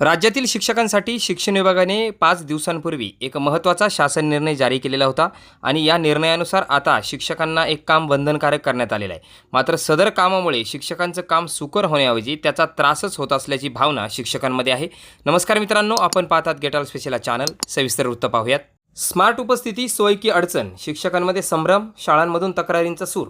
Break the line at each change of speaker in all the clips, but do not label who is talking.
राज्यातील शिक्षकांसाठी शिक्षण विभागाने पाच दिवसांपूर्वी एक महत्त्वाचा शासन निर्णय जारी केलेला होता आणि या निर्णयानुसार आता शिक्षकांना एक काम बंधनकारक करण्यात आलेलं आहे. मात्र सदर कामामुळे शिक्षकांचं काम सुकर होण्याऐवजी त्याचा त्रासच होत असल्याची भावना शिक्षकांमध्ये आहे. नमस्कार मित्रांनो आपण पाहतात गेट ऑल स्पेशल चॅनल सविस्तर वृत्त पाहूयात. स्मार्ट उपस्थिती सोय की अडचण शिक्षकांमध्ये संभ्रम शाळांमधून तक्रारींचा सूर.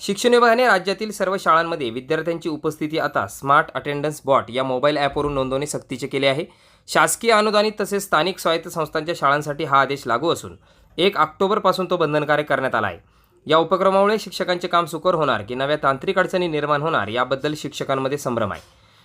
शिक्षण विभागाने राज्यातील सर्व शाळांमध्ये विद्यार्थ्यांची उपस्थिती आता स्मार्ट अटेंडन्स बॉट या मोबाईल ॲपवरून नोंदवणे सक्तीचे केले आहे. शासकीय अनुदानित तसेच स्थानिक स्वायत्त संस्थांच्या शाळांसाठी हा आदेश लागू असून एक ऑक्टोबरपासून तो बंधनकारक करण्यात आला आहे. या उपक्रमामुळे शिक्षकांचे काम सुकर होणार की नव्या तांत्रिक अडचणी निर्माण होणार याबद्दल शिक्षकांमध्ये संभ्रम आहे.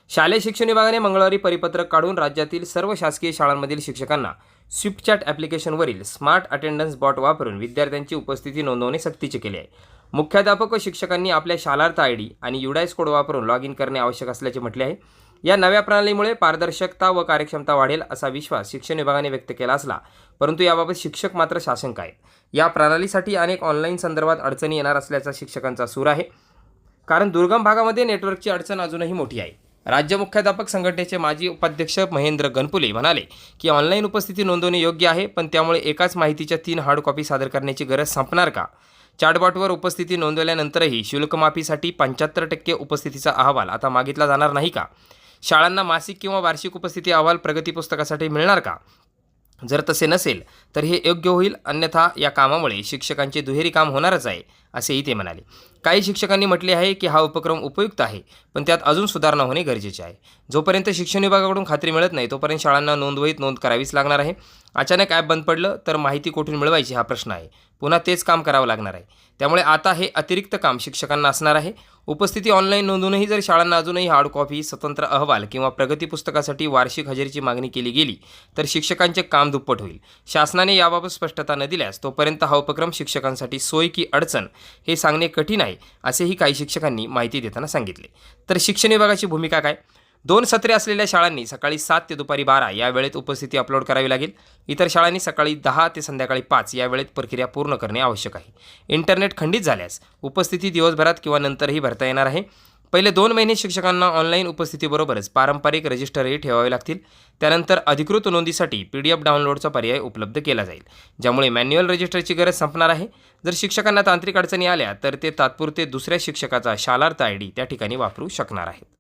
शालेय शिक्षण विभागाने मंगळवारी परिपत्रक काढून राज्यातील सर्व शासकीय शाळांमधील शिक्षकांना स्विपचॅट ॲप्लिकेशनवरील स्मार्ट अटेंडन्स बॉट वापरून विद्यार्थ्यांची उपस्थिती नोंदवणे सक्तीचे केले आहे. मुख्याध्यापक व शिक्षकांनी आपल्या शालार्थ आय डी आणि युडायस कोड वापरून लॉग इन करणे आवश्यक असल्याचे म्हटले आहे. या नव्या प्रणालीमुळे पारदर्शकता व कार्यक्षमता वाढेल असा विश्वास शिक्षण विभागाने व्यक्त केला असला परंतु याबाबत शिक्षक मात्र शासंक आहेत. या प्रणालीसाठी अनेक ऑनलाईन संदर्भात अडचणी येणार असल्याचा शिक्षकांचा सूर आहे. कारण दुर्गम भागामध्ये नेटवर्कची अडचण अजूनही मोठी आहे. राज्य मुख्याध्यापक संघटनेचे माजी उपाध्यक्ष महेंद्र गणपुले म्हणाले की ऑनलाईन उपस्थिती नोंदवणे योग्य आहे पण त्यामुळे एकाच माहितीच्या तीन हार्ड कॉपी सादर करण्याची गरज संपणार का? चाटबॉटवर उपस्थिती नोंदवल्यानंतरही शुल्कमाफीसाठी पंच्याहत्तर टक्के उपस्थितीचा अहवाल आता मागितला जाणार नाही का? शाळांना मासिक किंवा वार्षिक उपस्थिती अहवाल प्रगती पुस्तकासाठी मिळणार का? जर तसे नसेल तर हे योग्य होईल अन्यथा या कामामुळे शिक्षकांचे दुहेरी काम होणारच आहे. असेही ते म्हणाले. काही शिक्षकांनी म्हटले आहे की हा उपक्रम उपयुक्त आहे पण त्यात अजून सुधारणा होणे गरजेचे आहे. जोपर्यंत शिक्षण विभागाकडून खात्री मिळत नाही तोपर्यंत शाळांना नोंदवहीत नोंद करावीच लागणार आहे. अचानक ॲप बंद पडलं तर माहिती कुठून मिळवायची हा प्रश्न आहे. पुन्हा तेच काम करावं लागणार आहे. त्यामुळे आता हे अतिरिक्त काम शिक्षकांना असणार आहे. उपस्थिती ऑनलाईन नोंदूनही जर शाळांना अजूनही हार्ड कॉपी स्वतंत्र अहवाल किंवा प्रगती पुस्तकासाठी वार्षिक हजेरीची मागणी केली गेली तर शिक्षकांचे काम दुप्पट होईल. शासनाने याबाबत स्पष्टता न दिल्यास तोपर्यंत हा उपक्रम शिक्षकांसाठी सोय की अडचण हे सांगणे कठीण आहे असेही काही शिक्षकांनी माहिती देताना सांगितले. तर शिक्षण विभागाची भूमिका काय? दोन सत्रे असलेल्या शाळांनी सकाळी सात ते दुपारी बारा या वेळेत उपस्थिती अपलोड करावी लागेल. इतर शाळांनी सकाळी दहा ते संध्याकाळी पाच या वेळेत प्रक्रिया पूर्ण करणे आवश्यक आहे. इंटरनेट खंडित झाल्यास उपस्थिती दिवसभरात किंवा नंतरही भरता येणार आहे. पहिले दोन महिने शिक्षकांना ऑनलाईन उपस्थितीबरोबरच पारंपरिक रजिस्टरही ठेवावे लागतील. त्यानंतर अधिकृत नोंदीसाठी पी डी एफ डाउनलोडचा पर्याय उपलब्ध केला जाईल ज्यामुळे मॅन्युअल रजिस्टरची गरज संपणार आहे. जर शिक्षकांना तांत्रिक अडचणी आल्या तर ते तात्पुरते दुसऱ्या शिक्षकाचा शालार्थ आय डी त्या ठिकाणी वापरू शकणार आहेत.